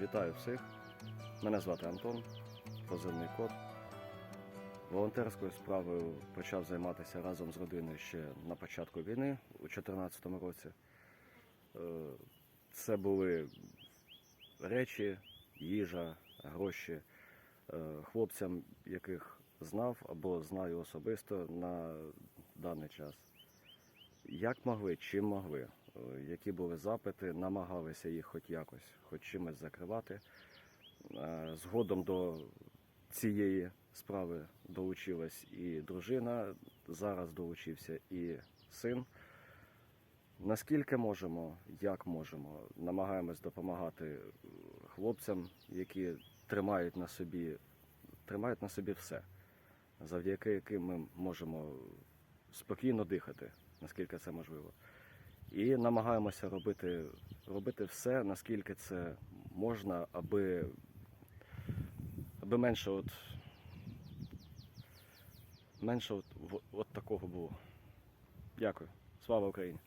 Вітаю всіх. Мене звати Антон, позивний код. Волонтерською справою почав займатися разом з родиною ще на початку війни у 2014 році. Е, Це були речі, їжа, гроші е, хлопцям, яких знав або знаю особисто на даний час. Як могли, чим могли, які були запити, намагалися їх хоч якось, хоч чимось закривати. Е, Згодом до цієї справи долучилась і дружина, зараз долучився і син. Наскільки можемо, як можемо, намагаємось допомагати е, хлопцям, які тримають на собі, тримають на собі все, завдяки яким ми можемо спокійно дихати, наскільки це можливо. І намагаємося робити, робити все, наскільки це можна, аби, аби менше от, менше от, от такого було. Дякую. Слава Україні!